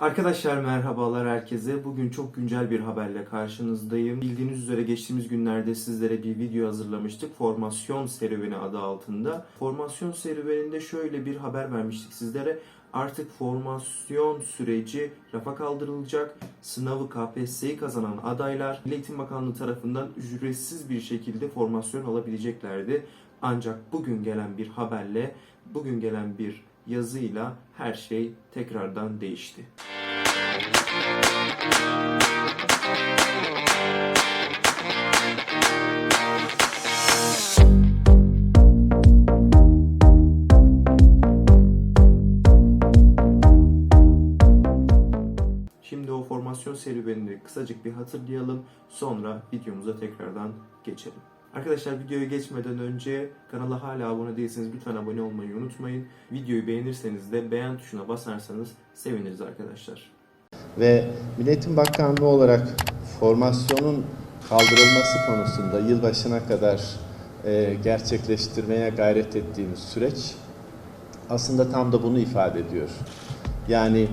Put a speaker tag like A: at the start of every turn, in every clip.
A: Arkadaşlar merhabalar herkese. Bugün çok güncel bir haberle karşınızdayım. Bildiğiniz üzere geçtiğimiz günlerde sizlere bir video hazırlamıştık. Formasyon serüveni adı altında. Formasyon serüveninde şöyle bir haber vermiştik sizlere. Artık formasyon süreci rafa kaldırılacak. Sınavı KPSS'yi kazanan adaylar Milli Eğitim Bakanlığı tarafından ücretsiz bir şekilde formasyon alabileceklerdi. Ancak bugün gelen bir haberle, bugün gelen bir yazıyla her şey tekrardan değişti. Şimdi formasyon serüvenini kısacık bir hatırlayalım. Sonra videomuza tekrardan geçelim. Arkadaşlar videoya geçmeden önce kanala hala abone değilseniz lütfen abone olmayı unutmayın. Videoyu beğenirseniz de beğen tuşuna basarsanız seviniriz arkadaşlar.
B: Ve Milli Eğitim Bakanlığı olarak formasyonun kaldırılması konusunda yılbaşına kadar e, gerçekleştirmeye gayret ettiğimiz süreç aslında tam da bunu ifade ediyor. Yani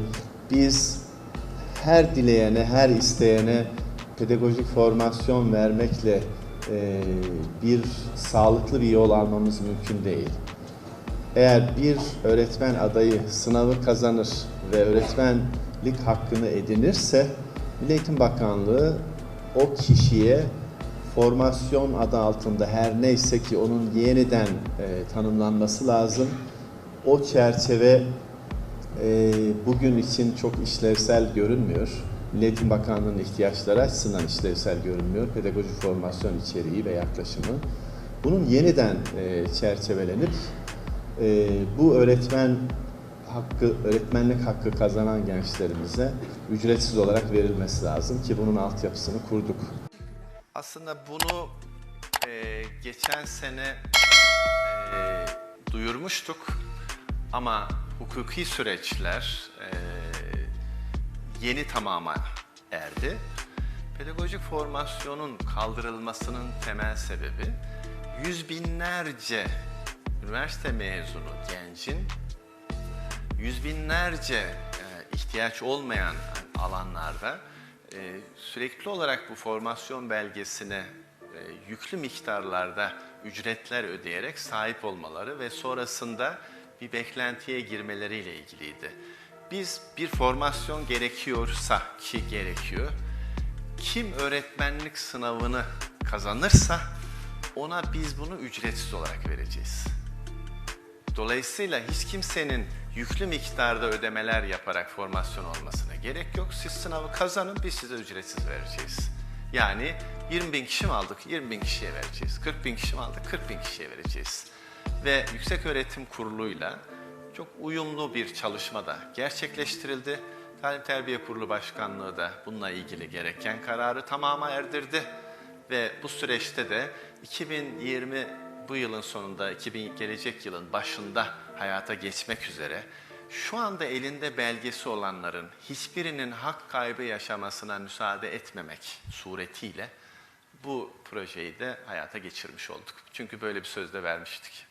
B: biz her dileyene, her isteyene pedagojik formasyon vermekle e, bir sağlıklı bir yol almamız mümkün değil. Eğer bir öğretmen adayı sınavı kazanır ve öğretmenlik hakkını edinirse Milli Eğitim Bakanlığı o kişiye formasyon adı altında her neyse ki onun yeniden e, tanımlanması lazım. O çerçeve e, bugün için çok işlevsel görünmüyor. Milli Eğitim Bakanlığı'nın ihtiyaçları açısından işlevsel görünmüyor. Pedagojik formasyon içeriği ve yaklaşımı. Bunun yeniden e, çerçevelenip e, bu öğretmen hakkı, öğretmenlik hakkı kazanan gençlerimize ücretsiz olarak verilmesi lazım ki bunun altyapısını kurduk.
C: Aslında bunu e, geçen sene e, duyurmuştuk ama hukuki süreçler e, yeni tamama erdi. Pedagojik formasyonun kaldırılmasının temel sebebi yüz binlerce üniversite mezunu gencin yüz binlerce e, ihtiyaç olmayan alanlarda e, sürekli olarak bu formasyon belgesine e, yüklü miktarlarda ücretler ödeyerek sahip olmaları ve sonrasında bir beklentiye girmeleriyle ilgiliydi. Biz bir formasyon gerekiyorsa ki gerekiyor, kim öğretmenlik sınavını kazanırsa ona biz bunu ücretsiz olarak vereceğiz. Dolayısıyla hiç kimsenin yüklü miktarda ödemeler yaparak formasyon olmasına gerek yok. Siz sınavı kazanın, biz size ücretsiz vereceğiz. Yani 20 bin kişi mi aldık? 20 bin kişiye vereceğiz. 40 bin kişi mi aldık? 40 bin kişiye vereceğiz. Ve Yüksek Öğretim Kurulu'yla çok uyumlu bir çalışma da gerçekleştirildi. Talim Terbiye Kurulu Başkanlığı da bununla ilgili gereken kararı tamama erdirdi. Ve bu süreçte de 2020 bu yılın sonunda 2000 gelecek yılın başında hayata geçmek üzere şu anda elinde belgesi olanların hiçbirinin hak kaybı yaşamasına müsaade etmemek suretiyle bu projeyi de hayata geçirmiş olduk. Çünkü böyle bir sözde vermiştik.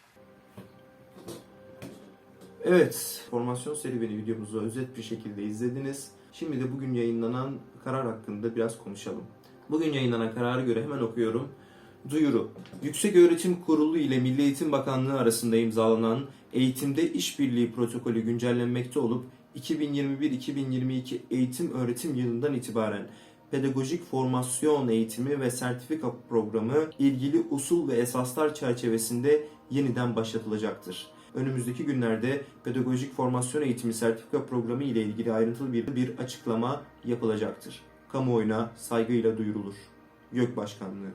A: Evet, formasyon serüveni videomuzu özet bir şekilde izlediniz. Şimdi de bugün yayınlanan karar hakkında biraz konuşalım. Bugün yayınlanan karara göre hemen okuyorum. Duyuru. Yüksek Öğretim Kurulu ile Milli Eğitim Bakanlığı arasında imzalanan eğitimde işbirliği protokolü güncellenmekte olup 2021-2022 eğitim öğretim yılından itibaren pedagojik formasyon eğitimi ve sertifika programı ilgili usul ve esaslar çerçevesinde yeniden başlatılacaktır. Önümüzdeki günlerde pedagojik formasyon eğitimi sertifika programı ile ilgili ayrıntılı bir, bir açıklama yapılacaktır. Kamuoyuna saygıyla duyurulur. YÖK Başkanlığı.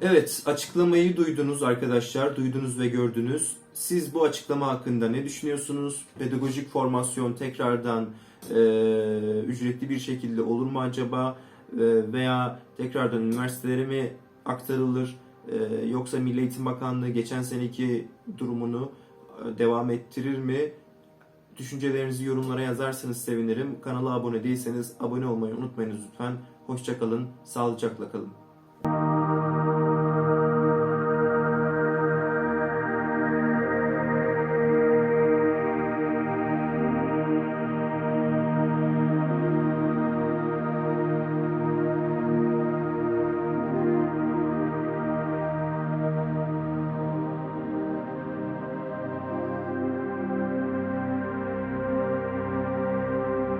A: Evet, açıklamayı duydunuz arkadaşlar, duydunuz ve gördünüz. Siz bu açıklama hakkında ne düşünüyorsunuz? Pedagojik formasyon tekrardan e, ücretli bir şekilde olur mu acaba? E, veya tekrardan üniversitelere mi aktarılır? E, yoksa Milli Eğitim Bakanlığı geçen seneki durumunu e, devam ettirir mi? Düşüncelerinizi yorumlara yazarsanız sevinirim. Kanala abone değilseniz abone olmayı unutmayınız lütfen. Hoşçakalın, sağlıcakla kalın.